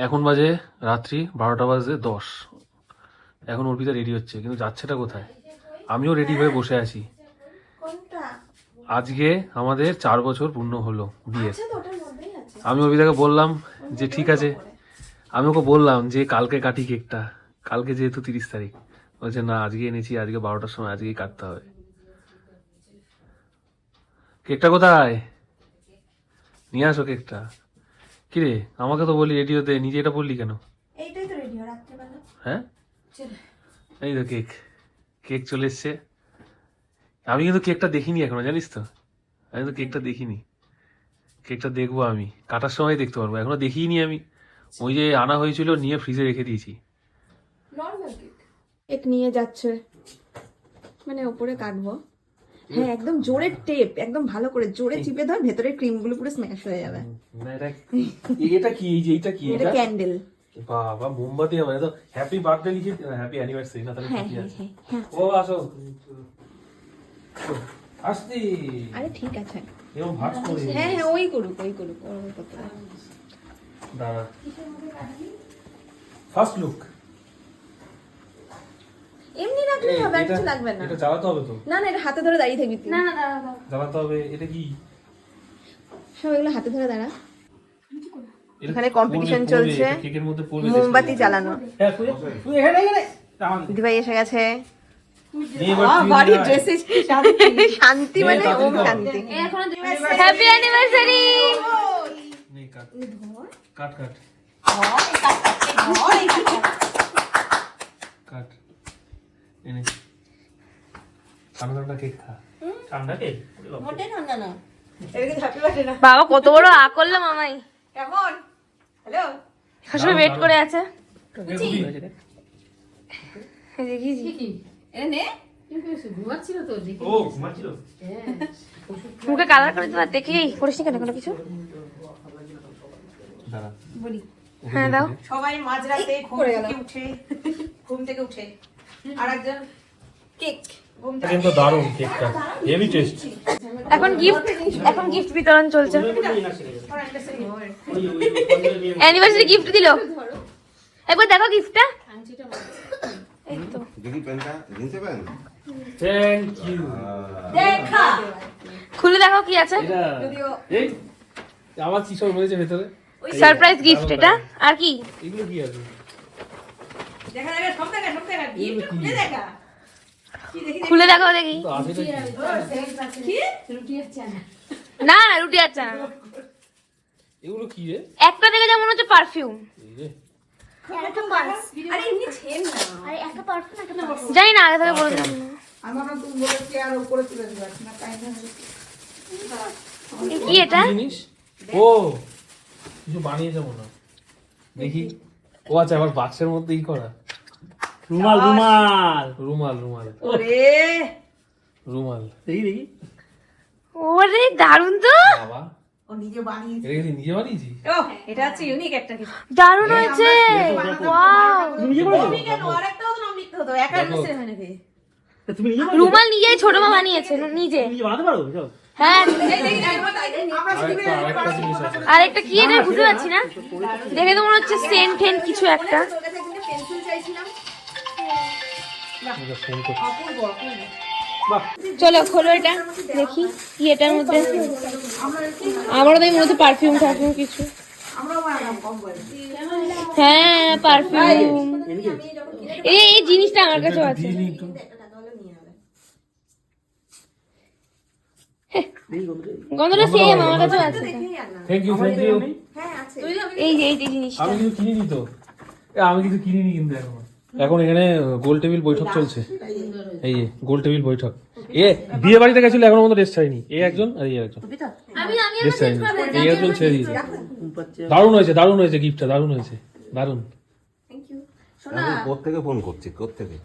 এখন বাজে রাত্রি বারোটা বাজে দশ। এখন অর্পিতা রেডি হচ্ছে কিন্তু যাচ্ছেটা কোথায়? আমিও রেডি হয়ে বসে আছি। আজকে আমাদের চার বছর পূর্ণ হলো বিয়ে। আচ্ছা আমি অর্পিতাকে বললাম যে ঠিক আছে। আমি ওকে বললাম যে কালকে কাটি কেকটা। কালকে যেহেতু তিরিশ তারিখ। বলছে না আজকে এনেছি আজকে বারোটার সময় আজকেই কাটতে হবে। কেকটা কোথায়? নিয়ে আসো কেকটা। কিরে? আমাকে তো বলি রেডি হতে নিজে এটা বললি কেন? এইটাই তো রেডি হয় রাত্রেবেলা। হ্যাঁ? এই তো কেক কেক চলে এসছে। আমি কিন্তু কেকটা দেখিনি এখনও জানিস তো? আমি তো কেকটা দেখিনি। কেকটা দেখব আমি কাটার সময় দেখতে পারব এখনও দেখিনি আমি। ওই যে আনা হয়েছিল নিয়ে ফ্রিজে রেখে দিয়েছি। Normal cake. কেক নিয়ে যাচ্ছে। মানে ওপরে কাটবো। হ্যাঁ একদম জোরে টেপ একদম ভালো করে জোরে চিপে ধর ভেতরের ক্রিমগুলো পুরো স্ম্যাশ হয়ে যাবে। এটা কি এই যে এটা কি? এটা ক্যান্ডেল বাবা মোমবাতি আমার তো হ্যাপি বার্থডে লিখে হ্যাপি অ্যানিভার্সারি না তাহলে হ্যাঁ কি হ্যাঁ আছে। হ্যাঁ ও আসো। আসতি আরে ঠিক আছে। এরকম ভাজ করে হ্যাঁ হ্যাঁ ওই করুক ওই করুক ওর করতে দাঁড়া। ফার্স্ট লুক এমনি হবে আর কিছু লাগবে না। এটা জ্বালাতে হবে তো? না না এটা হাতে ধরে দাঁড়িয়ে থাকবি না না দাঁড়া দাঁড়া জ্বালাতে হবে এটা কি? সব এগুলো হাতে ধরে দাঁড়া। এখানে পড়বে, চলছে। মোমবাতি জ্বালানো। হ্যাঁ তুই তুই এখানে এখানে। আমার দিদিভাই এসে গেছে। শান্তি মানে ওম শান্তি। Happy anniversary cut. Cut. Cut cut. এনে। ঠান্ডা ঠান্ডা কেক খা ঠান্ডা কেক মোটে ঠান্ডা না। বাবা কত বড় আ করল মামাই? কেমন হ্যালো? ওয়েট করে আছে। হ্যাঁ, ও ঘুমাচ্ছিল? মুখে কালার করে দেওয়া দেখি। করিস কেন কোনো কিছু? হ্যাঁ দাও। সবাই মাঝরাতে ঘুম থেকে উঠে ঘুম থেকে উঠে। আর একজন কেক। কিন্তু দারুণ কেকটা। হেভি টেস্ট এখন গিফট এখন গিফট বিতরণ চলছে। অ্যানিভার্সারি গিফট দিল। একবার দেখো গিফটটা খুলে দেখো কি আছে। এটা আমার কি সব রয়েছে ভেতরে? সারপ্রাইজ গিফট এটা। আর কি? এগুলো কি আছে? দেখা দেখা সব খুলে দেখা। দেখি দেখো। দেখি তো আছে কি? না না রুটি আচ্ছা না এগুলো কি রে? একটা দেখে যেমন হচ্ছে পারফিউম এই রে। আরে এমনি ছেন না জানি না আগে থেকে বলে দিলাম কি এটা? ও কিছু বানিয়েছে মনে দেখি। ও আচ্ছা আবার বাক্সের মধ্যে ই করা। রুমাল রুমাল। রুমাল রুমাল। ওরে। রুমাল। দেখি দেখি। ওরে দারুণ তো। বাবা। ও নিজে বানিয়েছে। এটা নিজে বানিয়েছি ও এটা হচ্ছে ইউনিক একটা কিছু। দারুণ হয়েছে। ওয়াও। নিজে করেছ কেন আরেকটাও তো নাম লিখতে হতো একা মিস্ত্রি হয় নাকি? তুমি নিজে রুমাল নিজেই ছোট মা বানিয়েছে নিজে। নিজে। বানাতে পারো? হ্যাঁ। আরেকটা আরেকটা আর একটা কি এটা? বুঝতে পারছি না। দেখে তো মনে হচ্ছে সেন্ট ফেন কিছু একটা। একটা পেন্সিল চাইছিলাম। চলো খোলো এটা দেখি কি এটার মধ্যে। আমারও তাই মনে হচ্ছে পারফিউম টারফিউম কিছু। হ্যাঁ পারফিউম এই এই জিনিসটা আমার কাছেও আছে। গন্ধটা। সেম আমার কাছেও আছে। থ্যাংক ইউ থ্যাংক ইউ হ্যাঁ আছে। এই যে এই জিনিসটা। আমি কিছু কিনিনি তো। আমি কিছু কিনিনি কিন্তু এখন। এখন এখানে গোল টেবিল বৈঠক চলছে। এই যে গোল টেবিল বৈঠক। এ বিয়ে বাড়িতে গেছিল এখনও পর্যন্ত ড্রেস ছাড়িনি এ একজন আর এই একজন। ড্রেস ছাড়িনি এই একজন ছেড়ে দিয়েছে। দারুণ হয়েছে দারুণ হয়েছে গিফটটা দারুণ হয়েছে। দারুণ। থ্যাংক ইউ আমি কোথেকে ফোন করছি কোথেকে